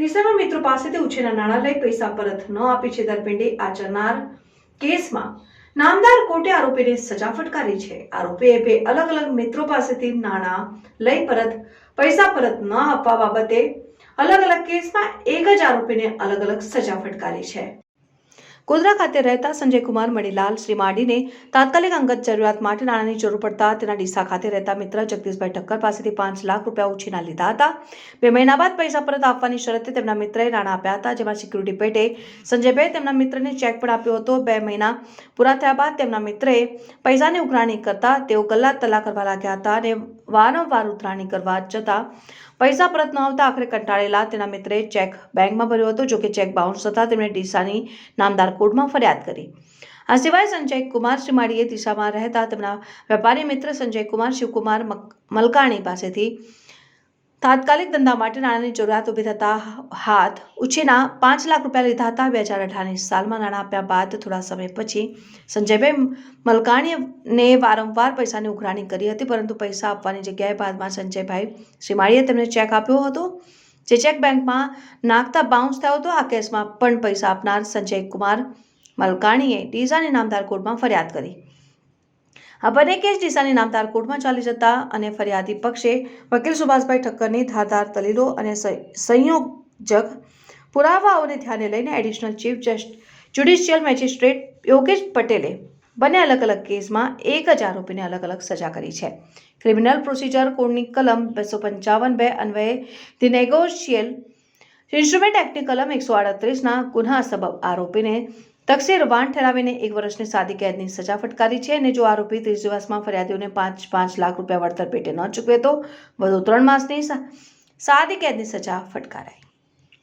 ડીસામાં મિત્રો પાસેથી ઉછેરના નાણાં લઈ પૈસા પરત ન આપી છેતરપિંડી આચરનાર કેસમાં નામદાર કોર્ટે આરોપીને સજા ફટકારી છે. આરોપીએ બે અલગ અલગ મિત્રો પાસેથી નાણાં લઈ પરત, પૈસા પરત ન આપવા બાબતે અલગ અલગ કેસમાં એક જ આરોપીને અલગ અલગ સજા ફટકારી છે. ગોધરા ખાતે રહેતા સંજય કુમાર મણીલાલ શ્રી માંડીને તાત્કાલિક અંગત જરૂરિયાત માટે નાણાંની જરૂર પડતા તેના ડીસા ખાતે રહેતા મિત્ર જગદીશભાઈ ઠક્કર પાસેથી પાંચ લાખ રૂપિયા ઉછીના લીધા હતા. બે મહિના બાદ પૈસા પરત આપવાની શરતે તેમના મિત્રએ નાણાં આપ્યા હતા, જેમાં સિક્યુરિટી પેટે સંજયભાઈ તેમના મિત્રને ચેક પણ આપ્યો હતો. બે મહિના પૂરા થયા બાદ તેમના મિત્રએ પૈસાની ઉઘરાણી કરતા તેઓ ગલ્લા તલ્લા કરવા લાગ્યા હતા અને વારંવાર ઉઘરાણી કરવા જતાં પૈસા પરત ન આવતા આખરે કંટાળેલા તેના મિત્રે ચેક બેંકમાં ભર્યો હતો, જોકે ચેક બાઉન્સ થતા તેમણે ડીસાની નામદાર કોર્ટમાં ફરિયાદ કરી. આ સિવાય સંજય કુમાર શ્રીમાળીએ દિશામાં રહેતા તેમના વેપારી મિત્ર સંજય કુમાર, શિવકુમાર મલકાણી પાસેથી તાત્કાલિક ધંધા માટે નાણાંની જરૂરિયાત ઊભી થતા હાથ ઉછીના પાંચ લાખ રૂપિયા લીધા હતા. બે હજાર અઢારની સાલમાં નાણાં આપ્યા બાદ થોડા સમય પછી સંજયભાઈ મલકાણીને વારંવાર પૈસાની ઉઘરાણી કરી હતી, પરંતુ પૈસા આપવાની જગ્યાએ બાદમાં સંજયભાઈ શ્રીમાળીએ તેમને ચેક આપ્યો હતો. જે ચેક બેંકમાં નાખતા બાઉન્સ થયો હતો, આ કેસમાં પણ પૈસા આપનાર સંજય કુમાર મલકાણીએ ડીસાની નામદાર કોર્ટમાં ફરિયાદ કરી. આ બંને કેસ ડીસાની નામદાર કોર્ટમાં ચાલી જતા અને ફરિયાદી પક્ષે વકીલ સુભાષભાઈ ઠક્કરની ધારદાર દલીલો અને સંય- સંયોજક પુરાવાઓને ધ્યાને લઈને additional chief just judicial magistrate Yogesh પટેલે બંને અલગ અલગ કેસમાં એક જ આરોપીને અલગ અલગ સજા કરી છે. ક્રિમિનલ પ્રોસિજર કોડની કલમ બસો પંચાવન બે અન્વયે ધી નેગોશિયલ ઇન્સ્ટ્રુમેન્ટ એક્ટની કલમ એકસો આડત્રીસના ગુના સબબ આરોપીને તકસીર વાન ઠરાવીને એક વર્ષની સાદી કેદની સજા ફટકારી છે અને જો આરોપી ત્રીસ દિવસમાં ફરિયાદીઓને પાંચ પાંચ લાખ રૂપિયા વળતર પેટે ન ચૂકવે તો વધુ ત્રણ માસની સાદી કેદની સજા ફટકારાઈ